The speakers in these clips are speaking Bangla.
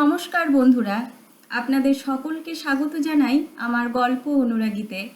নমস্কার বন্ধুরা, আপনাদের সকলকে স্বাগত জানাই আমার গল্প অনুরাগীতে।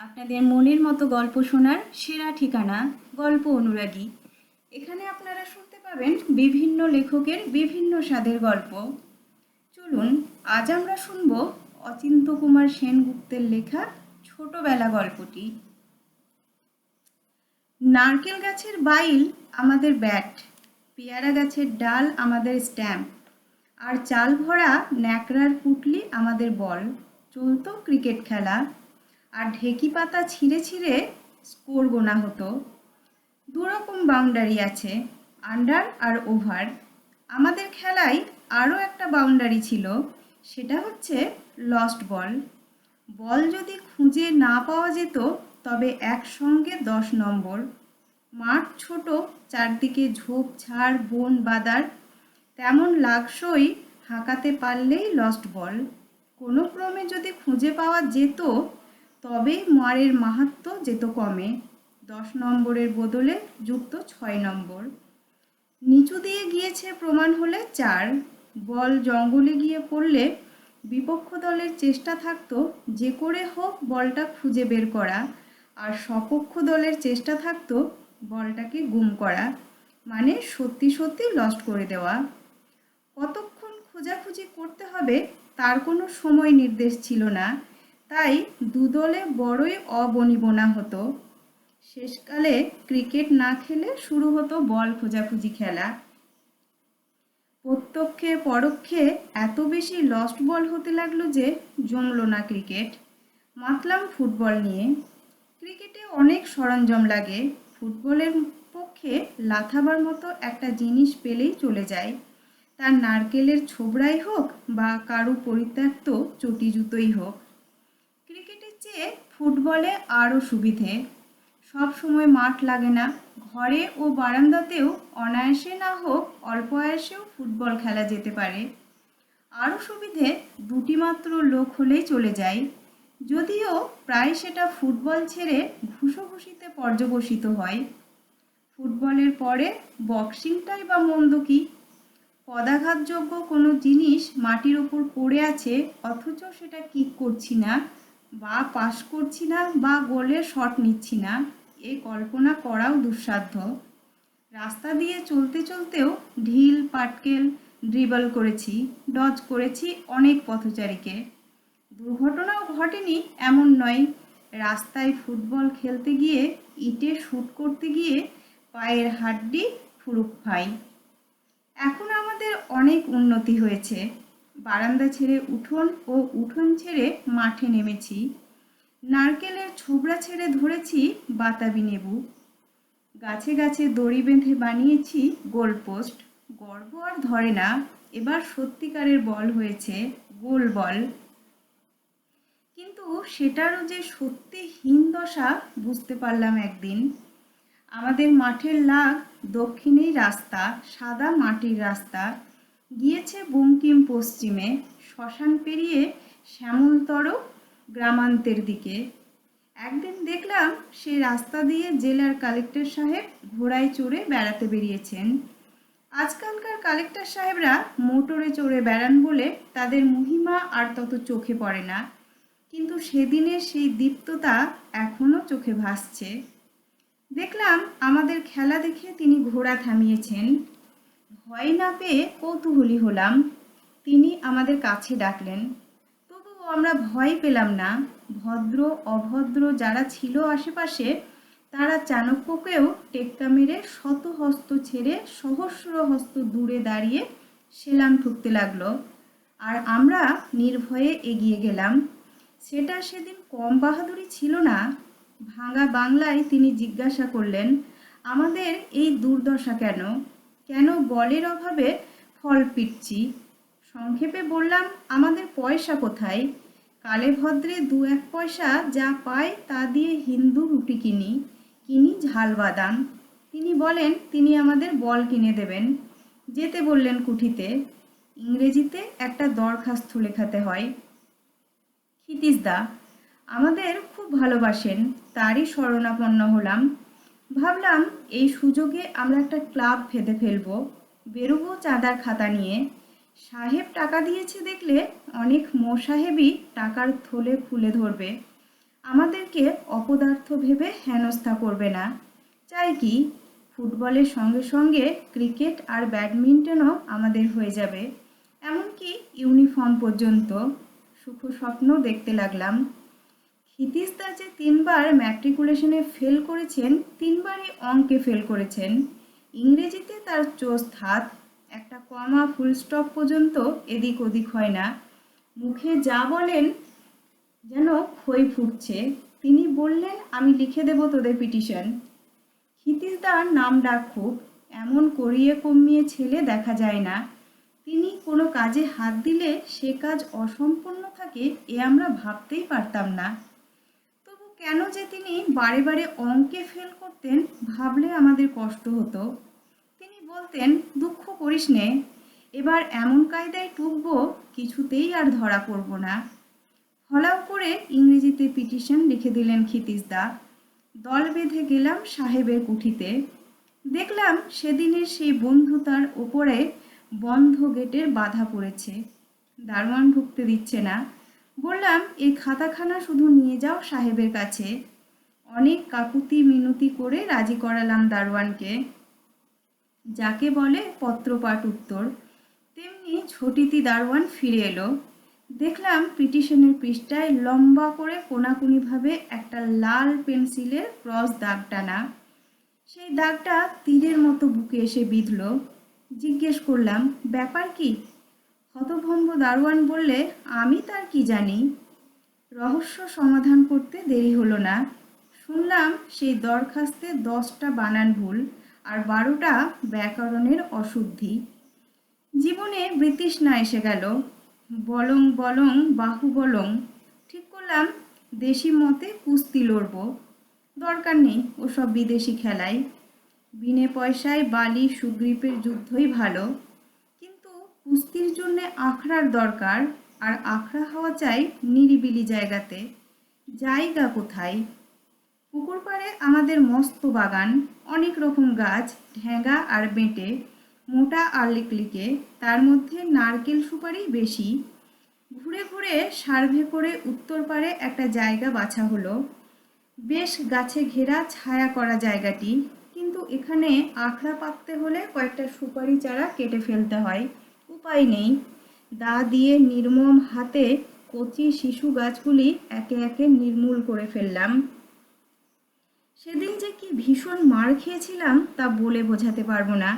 আপনাদের মনের মতো গল্প শোনার সেরা ঠিকানা গল্প অনুরাগী। এখানে আপনারা শুনতে পাবেন বিভিন্ন লেখকের বিভিন্ন স্বাদের গল্প। চলুন, আজ আমরা শুনব অচিন্ত কুমার সেনগুপ্তের লেখা ছোটবেলা গল্পটি। নারকেল গাছের বাইল আমাদের ব্যাট, পেয়ারা গাছের ডাল আমাদের স্ট্যাম্প আর চাল ভরা ন্যাকড়ার পুটলি আমাদের বল। চলতো ক্রিকেট খেলা। আর ঢেকি পাতা ছিঁড়ে ছিঁড়ে স্কোর গোনা হতো। দুরকম বাউন্ডারি আছে, আন্ডার আর ওভার। আমাদের খেলায় আরও একটা বাউন্ডারি ছিল, সেটা হচ্ছে লস্ট বল। বল যদি খুঁজে না পাওয়া যেত, তবে একসঙ্গে দশ নম্বর। মাঠ ছোট, চারদিকে ঝোপঝাড়, বন বাদার তেমন লাগসই হাঁকাতে পারলেই লস্ট বল কোনো ক্রমে যদি খুঁজে পাওয়া যেত, তবেই মারের মাহাত্ম যেত কমে। দশ নম্বরের বদলে যুক্ত ছয় নম্বর। নিচু দিয়ে গিয়েছে প্রমাণ হলে চার। বল জঙ্গলে গিয়ে পড়লে বিপক্ষ দলের চেষ্টা থাকতো, যে করে হোক বলটা খুঁজে বের করা। আর সপক্ষ দলের চেষ্টা থাকতো বলটাকে গুম করা। মানে সত্যি সত্যি লস্ট করে দেওয়া। কতক্ষণ খোঁজাখুঁজি করতে হবে তার কোনো সময় নির্দেশ ছিল না। তাই দুদলে বড়ই অবনিবনা হতো। শেষকালে ক্রিকেট না খেলে শুরু হতো বল খোঁজাখুঁজি খেলা। প্রত্যক্ষে পরোক্ষে এত বেশি লস্ট বল হতে লাগল যে জমলো না ক্রিকেট। মাতলাম ফুটবল নিয়ে। ক্রিকেটে অনেক সরঞ্জাম লাগে। ফুটবলের পক্ষে লাথাবার মতো একটা জিনিস পেলেই চলে যায়। তার নারকেলের ছোবড়াই হোক বা কারও পরিত্যক্ত চটি জুতোই হোক। ক্রিকেটের চেয়ে ফুটবলে আরও সুবিধে। সব সময় মাঠ লাগে না। ঘরে ও বারান্দাতেও অনায়াসে না হোক অল্প আয়াসেও ফুটবল খেলা যেতে পারে। আরও সুবিধে দুটি মাত্র লোক হলেই চলে যায়। যদিও প্রায় সেটা ফুটবল ছেড়ে ঘুষোঘুষিতে পর্যবসিত হয়। ফুটবলের পরে বক্সিংটাই বা মন্দ কি? পদাঘাতযোগ্য কোনো জিনিস মাটির ওপর পড়ে আছে, অথচ সেটা কিক করছি না, বা পাস করছি না, বা গোলের শট নিচ্ছি না, এ কল্পনা করাও দুঃসাধ্য। রাস্তা দিয়ে চলতে চলতেও ঢিল, পাটকেল, ড্রিবল করেছি, ডজ করেছি অনেক পথচারীকে। দুর্ঘটনাও ঘটেনি এমন নয়, রাস্তায় ফুটবল খেলতে গিয়ে, ইটে শ্যুট করতে গিয়ে, পায়ের হাড্ডি ফুরুক ফাই এখন আমাদের অনেক উন্নতি হয়েছে। বারান্দা ছেড়ে উঠোন ও উঠোন ছেড়ে মাঠে নেমেছি। নারকেলের ছোবড়া ছেড়ে ধরেছি বাতাবি নেবু। গাছে গাছে দড়ি বেঁধে বানিয়েছি গোলপোস্ট গর্ব আর ধরে না, এবার সত্যিকারের বল হয়েছে গোল বল। কিন্তু সেটারও যে সত্যি হীন দশা বুঝতে পারলাম একদিন। আমাদের মাঠের লাগ দক্ষিণেই রাস্তা, সাদা মাটির রাস্তা। গিয়েছে বঙ্কিম পশ্চিমে, শ্মশান পেরিয়ে শ্যামলতর গ্রামান্তের দিকে। একদিন দেখলাম সেই রাস্তা দিয়ে জেলার কালেক্টর সাহেব ঘোড়ায় চড়ে বেড়াতে বেরিয়েছেন। আজকালকার কালেক্টর সাহেবরা মোটরে চড়ে বেড়ান বলে তাদের মহিমা আর তত চোখে পড়ে না। কিন্তু সেদিনের সেই দীপ্ততা এখনও চোখে ভাসছে। দেখলাম আমাদের খেলা দেখে তিনি ঘোড়া থামিয়েছেন। ভয় না পেয়ে কৌতূহলী হলাম। তিনি আমাদের কাছে ডাকলেন। তবুও আমরা ভয় পেলাম না। ভদ্র, অভদ্র যারা ছিল আশেপাশে, তারা চাণক্যকেও টেক্কা মেরে শত হস্ত ছেড়ে সহস্র হস্ত দূরে দাঁড়িয়ে সেলাম ঠুকতে লাগল। আর আমরা নির্ভয়ে এগিয়ে গেলাম। সেটা সেদিন কম বাহাদুরি ছিল না। ভাঙা বাংলায় তিনি জিজ্ঞাসা করলেন, আমাদের এই দুর্দশা কেন? কেন বলের অভাবে ফল পিটছি? সংক্ষেপে বললাম, আমাদের পয়সা কোথায়? কালে ভদ্রে দু এক পয়সা যা পায় তা দিয়ে হিন্দু রুটি কিনি কিনি ঝাল বাদাম। তিনি বলেন, তিনি আমাদের বল কিনে দেবেন। যেতে বললেন কুঠিতে, ইংরেজিতে একটা দরখাস্ত লেখাতে হয়। ক্ষিতিশদা আমাদের খুব ভালোবাসেন। তারই শরণাপন্ন হলাম। ভাবলাম, এই সুযোগে আমরা একটা ক্লাব ফেঁদে ফেলব। বেরোবো চাঁদার খাতা নিয়ে। সাহেব টাকা দিয়েছে দেখলে অনেক মোসাহেবই টাকার থলে খুলে ধরবে। আমাদেরকে অপদার্থ ভেবে হেনস্থা করবে না। চাই কি, ফুটবলের সঙ্গে সঙ্গে ক্রিকেট আর ব্যাডমিন্টনও আমাদের হয়ে যাবে। এমনকি ইউনিফর্ম পর্যন্ত। সুখ স্বপ্ন দেখতে লাগলাম। ক্ষিতিশদা যে তিনবার ম্যাট্রিকুলেশনে ফেল করেছেন, তিনবারই অঙ্কে ফেল করেছেন। ইংরেজিতে তার চোস্ত হাত একটা কমা ফুল স্টপ পর্যন্ত এদিক ওদিক হয় না। মুখে যা বলেন যেন খই ফুটছে। তিনি বললেন, আমি লিখে দেব তোদের পিটিশন ক্ষিতিশদার নাম ডাক খুব এমন করিয়ে কমিয়ে ছেলে দেখা যায় না। তিনি কোনো কাজে হাত দিলে সে কাজ অসম্পূর্ণ থাকে এ আমরা ভাবতেই পারতাম না। কেন যে তিনি বারে বারে অঙ্কে ফেল করতেন ভাবলে আমাদের কষ্ট হতো। তিনি বলতেন, দুঃখ করিস নে, এবার এমন কায়দায় টুকবো, কিছুতেই আর ধরা পড়ব না। ফলাও করে ইংরেজিতে পিটিশন লিখে দিলেন ক্ষিতিশদা দল বেঁধে গেলাম সাহেবের কুঠিতে। দেখলাম সেদিনের সেই বন্ধুতার ওপরে বন্ধ গেটের বাধা পড়েছে। দারোয়ান ঢুকতে দিচ্ছে না। বললাম এই খাতাখানা শুধু নিয়ে যাও সাহেবের কাছে। অনেক কাকুতি মিনতি করে রাজি করালাম দারোয়ানকে। যাকে বলে পত্রপাঠ উত্তর, তেমনি ছোটিতি দারোয়ান ফিরে এলো। দেখলাম পিটিশনের পৃষ্ঠায় লম্বা করে কোনাকুনিভাবে একটা লাল পেন্সিলের ক্রস দাগ টানা। সেই দাগটা তীরের মতো বুকে এসে বিঁধল। জিজ্ঞেস করলাম, ব্যাপার কি? হতভম্ব দারোয়ান বললে, আমি তার কি জানি? রহস্য সমাধান করতে দেরি হলো না। শুনলাম সেই দরখাস্তে দশটা বানান ভুল আর বারোটা ব্যাকরণের অশুদ্ধি। জীবনে বৃতৃষ্ণা এসে গেল। বলং বলং বাহু বলং। ঠিক করলাম দেশি মতে কুস্তি লড়ব। দরকার নেই ওসব বিদেশি খেলায়। বিনে পয়সায় বালি সুগ্রীপের যুদ্ধই ভালো। কুস্তির জন্যে আখড়ার দরকার আর আখড়া হওয়া চাই নিরিবিলি জায়গাতে। জায়গা কোথায়? পুকুর পাড়ে আমাদের মস্ত বাগান, অনেক রকম গাছ ঢেঙ্গা আর বেঁটে, মোটা আর লিকলিকে তার মধ্যে নারকেল সুপারি বেশি। ঘুরে ঘুরে সার্ভে করে উত্তর পাড়ে একটা জায়গা বাছা হলো। বেশ গাছে ঘেরা ছায়া করা জায়গাটি, কিন্তু এখানে আখড়া পাততে হলে কয়েকটা সুপারি চারা কেটে ফেলতে হয়। উপায় নেই। দা দিয়ে নির্মম হাতে কচি শিশু গাছগুলি একে একে নির্মূল করে ফেললাম। সেদিন যে কি ভীষণ মার খেয়েছিলাম তা বলে বোঝাতে পারব না।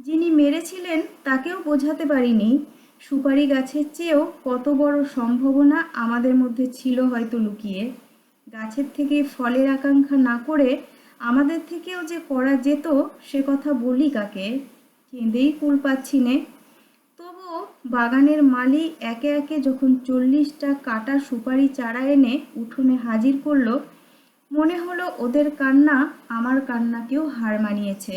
যিনি মেরেছিলেন তাকেও বোঝাতে পারিনি। সুপারি গাছের চেয়েও কত বড় সম্ভাবনা আমাদের মধ্যে ছিল হয়তো লুকিয়ে। গাছের থেকে ফলের আকাঙ্ক্ষা না করে আমাদের থেকেও যে করা যেত সে কথা বলি কাকে? কেঁদেই কুল পাচ্ছি নে। বাগানের মালি একে একে যখন চল্লিশটা কাটা সুপারি চারা এনে উঠোনে হাজির করল, মনে হলো ওদের কান্না আমার কান্নাকেও হার মানিয়েছে।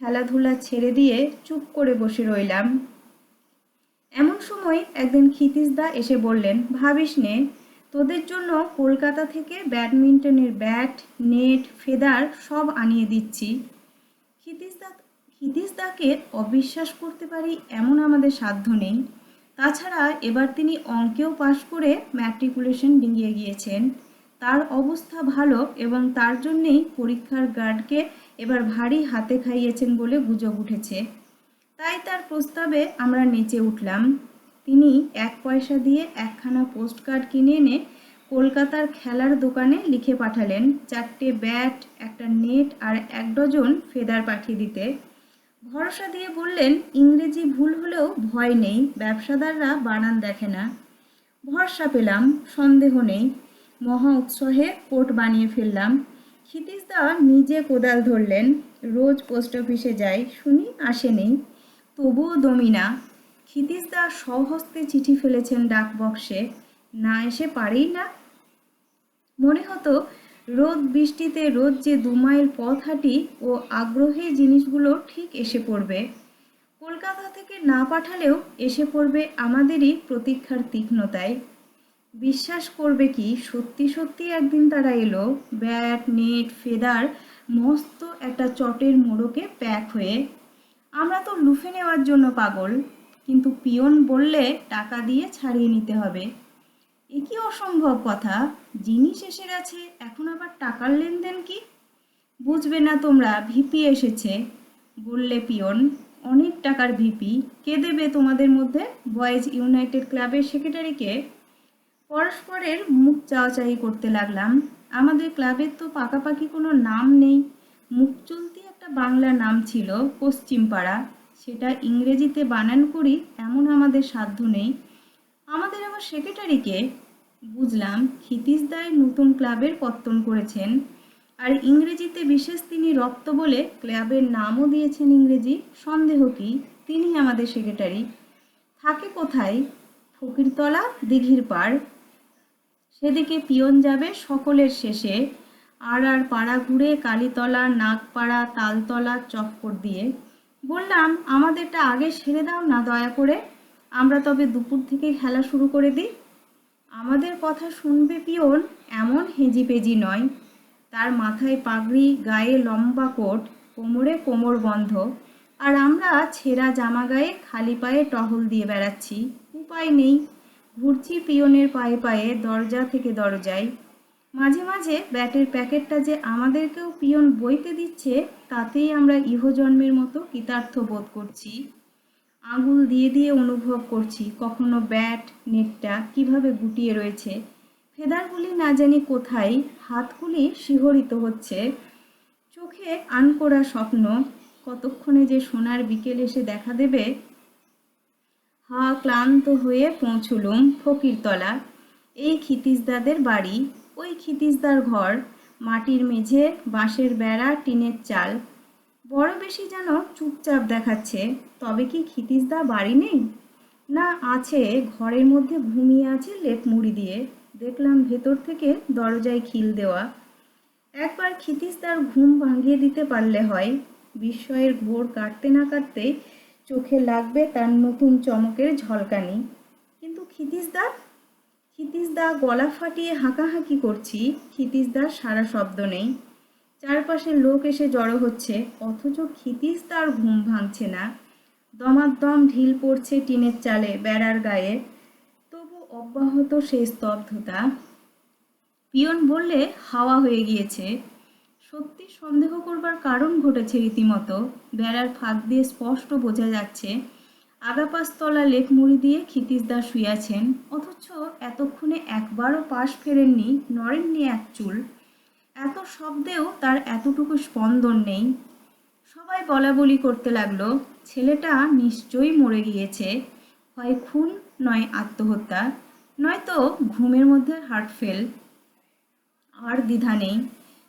খেলাধুলা ছেড়ে দিয়ে চুপ করে বসে রইলাম। এমন সময় একদিন ক্ষিতিশদা এসে বললেন, ভাবিস নে, তোদের জন্য কলকাতা থেকে ব্যাডমিন্টনের ব্যাট, নেট, ফেদার সব আনিয়ে দিচ্ছি। ক্ষিতিশদা ক্ষিতিশদাকে অবিশ্বাস করতে পারি এমন আমাদের সাধ্য নেই। তাছাড়া এবার তিনি অঙ্কেও পাশ করে ম্যাট্রিকুলেশন ডিঙিয়ে গিয়েছেন। তার অবস্থা ভালো এবং তার জন্যেই পরীক্ষার গার্ডকে এবার ভারী হাতে খাইয়েছেন বলে গুজব উঠেছে। তাই তার প্রস্তাবে আমরা নেচে উঠলাম। তিনি এক পয়সা দিয়ে একখানা পোস্ট কার্ড কিনে এনে কলকাতার খেলার দোকানে লিখে পাঠালেন, চারটে ব্যাট একটা নেট আর এক ডজন ফেদার পাঠিয়ে দিতে। ভরসা দিয়ে বললেন, ইংরেজি ভুল হলেও ভয় নেই, ব্যবসাদাররা বানান দেখে না। ভরসা পেলাম, সন্দেহ নেই। মহা উৎসাহে কোট বানিয়ে ফেললাম। ক্ষিতিশদা নিজে কোদাল ধরলেন, রোজ পোস্ট অফিসে যাই, শুনি আসেনি তবুও দমিনা ক্ষিতিশদা স্বহস্তে চিঠি ফেলেছেন ডাক বক্সে না এসে পারেই না? মনে হতো রোদ বৃষ্টিতে রোদ যে দু মাইল পথ হাঁটি ও আগ্রহে জিনিসগুলো ঠিক এসে পড়বে। কলকাতা থেকে না পাঠালেও এসে পড়বে আমাদেরই প্রতীক্ষার তীক্ষ্ণতায়। বিশ্বাস করবে কি, সত্যি সত্যি একদিন তারা এলো, ব্যাট, নেট, ফেদার, মস্ত একটা চটের মোড়কে প্যাক হয়ে। আমরা তো লুফে নেওয়ার জন্য পাগল, কিন্তু পিয়ন বললে টাকা দিয়ে ছাড়িয়ে নিতে হবে। এ কি অসম্ভব কথা? জিনিস এসে গেছে, এখন আবার টাকার লেনদেন কি? বুঝবে না তোমরা, ভিপি এসেছে। বললে পিয়ন, অনেক টাকার ভিপি, কে দেবে তোমাদের মধ্যে? বয়েজ ইউনাইটেড ক্লাবের সেক্রেটারিকে পরস্পরের মুখ চাওয়াচাই করতে লাগলাম। আমাদের ক্লাবের তো পাকাপাকি কোনো নাম নেই। মুখ চলতি একটা বাংলা নাম ছিল, পশ্চিমপাড়া। সেটা ইংরেজিতে বানান করি, এমন আমাদের সাধ্য নেই। আমাদের আবার সেক্রেটারিকে বুঝলাম ক্ষিতিশদায় নতুন ক্লাবের পত্তন করেছেন। আর ইংরেজিতে বিশেষ তিনি রক্ত বলে ক্লাবের নামও দিয়েছেন ইংরেজি। সন্দেহ কি? তিনি আমাদের সেক্রেটারি থাকে কোথায়? ফকিরতলা, দিঘির পাড়। সেদিকে পিয়ন যাবে সকলের শেষে। আর আর পাড়া ঘুরে কালীতলা, নাগপাড়া, তালতলা চক্কর দিয়ে। বললাম, আমাদেরটা আগে সেরে দাও না দয়া করে। আমরা তবে দুপুর থেকে খেলা শুরু করে দিই। আমাদের কথা শুনবে পিয়ন এমন হেজিপেজি নয়। তার মাথায় পাগড়ি, গায়ে লম্বা কোট, কোমরে কোমর বন্ধ। আর আমরা ছেঁড়া জামা গায়ে খালি পায়ে টহল দিয়ে বেড়াচ্ছি। উপায় নেই। ঘুরছি পিয়নের পায়ে পায়ে, দরজা থেকে দরজায়। মাঝে মাঝে ব্যাটের প্যাকেটটা যে আমাদেরকেও পিয়ন বইতে দিচ্ছে, তাতেই আমরা ইহজন্মের মতো কৃতার্থ বোধ করছি। আঙুল দিয়ে দিয়ে অনুভব করছি, কখনো ব্যাট, নেটটা কীভাবে গুটিয়ে রয়েছে। ফেদারগুলি না জানি কোথায়, হাতগুলি শিহরিত হচ্ছে। চোখে আনকোড়া স্বপ্ন, কতক্ষণে যে সোনার বিকেল এসে দেখা দেবে? হা, ক্লান্ত হয়ে পৌঁছলুম ফকিরতলা। এই ক্ষিতিশদাদের বাড়ি, ওই ক্ষিতিশদার ঘর, মাটির মেঝে, বাঁশের বেড়া, টিনের চাল। বড় বেশি যেন চুপচাপ দেখাচ্ছে, তবে কি ক্ষিতিশদা বাড়ি নেই? না, আছে, ঘরের মধ্যে ঘুমিয়ে আছে লেপ মুড়ি দিয়ে। দেখলাম ভেতর থেকে দরজায় খিল দেওয়া। একবার ক্ষিতিশদার ঘুম ভাঙিয়ে দিতে পারলে হয়। বিস্ময়ের ঘোর কাটতে না কাটতে চোখে লাগবে তার নতুন চমকের ঝলকানি। কিন্তু ক্ষিতিশদা ক্ষিতিশদা গলা ফাটিয়ে হাঁকাহাঁকি করছি ক্ষিতিশদার সারা শব্দ নেই। চারপাশে লোক এসে জড়ো হচ্ছে, অথচ ক্ষিতিশদার ঘুম ভাঙছে না। দমাদম ঢিল পড়ছে টিনের চালে বেড়ার গায়ে। তবু অব্যাহত সেই স্তব্ধতা। পিয়ন বললে, হাওয়া হয়ে গিয়েছে। সত্যি সন্দেহ করবার কারণ ঘটেছে রীতিমতো। বেড়ার ফাঁক দিয়ে স্পষ্ট বোঝা যাচ্ছে আগাপাশতলা লেক মুড়ি দিয়ে ক্ষিতিশদা শুয়াছেন অথচ এতক্ষণে একবারও পাশ ফেরেননি, নড়েননি এক চুল। এত শব্দেও তার এতটুকু স্পন্দন নেই। সবাই বলা বলি করতে লাগল, ছেলেটা নিশ্চয়ই মরে গিয়েছে। হয় খুন, নয় আত্মহত্যা নয়তো ঘুমের মধ্যে হার্টফেল আর দ্বিধা নেই।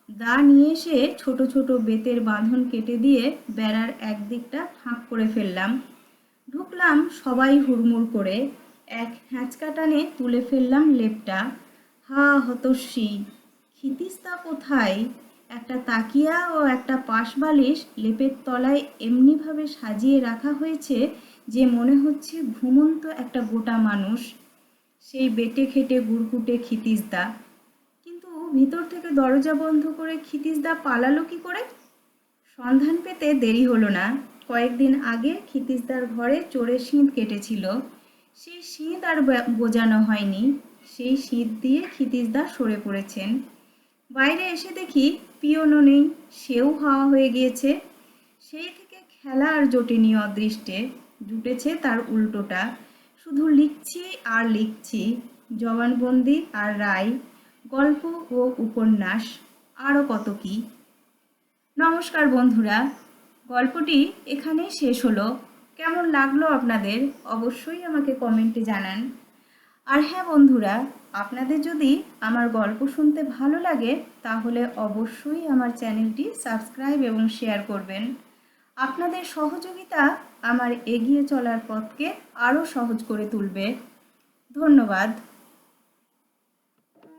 দা নিয়ে এসে ছোট ছোট বেতের বাঁধন কেটে দিয়ে বেড়ার একদিকটা ফাঁক করে ফেললাম। ঢুকলাম সবাই হুড়মুড় করে। এক হ্যাঁচকা টানে তুলে ফেললাম লেপটা। হা হতস্বী ক্ষিতিস্তা কোথায়? একটা তাকিয়া ও একটা পাশ বালিশ লেপের তলায় এমনিভাবে সাজিয়ে রাখা হয়েছে যে মনে হচ্ছে ঘুমন্ত একটা গোটা মানুষ। সেই বেটে খেটে গুড়কুটে ক্ষিতিসদা কিন্তু ভিতর থেকে দরজা বন্ধ করে ক্ষিতিসদা পালালো কি করে? সন্ধান পেতে দেরি হলো না। কয়েকদিন আগে ক্ষিতিসদার ঘরে চোরের শীত কেটেছিল। সেই শীত আর বোঝানো হয়নি। সেই শীত দিয়ে ক্ষিতিসদা সরে পড়েছেন। বাইরে এসে দেখি পিয়নও নেই, সেও হাওয়া হয়ে গিয়েছে। সেই থেকে খেলা আর জোটেনি অদৃষ্টে জুটেছে তার উল্টোটা। শুধু লিখছি আর লিখছি, জবানবন্দি আর রায়, গল্প ও উপন্যাস আরও কত কি। নমস্কার বন্ধুরা, গল্পটি এখানেই শেষ হলো। কেমন লাগল আপনাদের, অবশ্যই আমাকে কমেন্টে জানান। আর হ্যাঁ বন্ধুরা, আপনাদের যদি আমার গল্প শুনতে ভালো লাগে, তাহলে অবশ্যই আমার চ্যানেলটি সাবস্ক্রাইব এবং শেয়ার করবেন। আপনাদের সহযোগিতা আমার এগিয়ে চলার পথকে আরও সহজ করে তুলবে। ধন্যবাদ।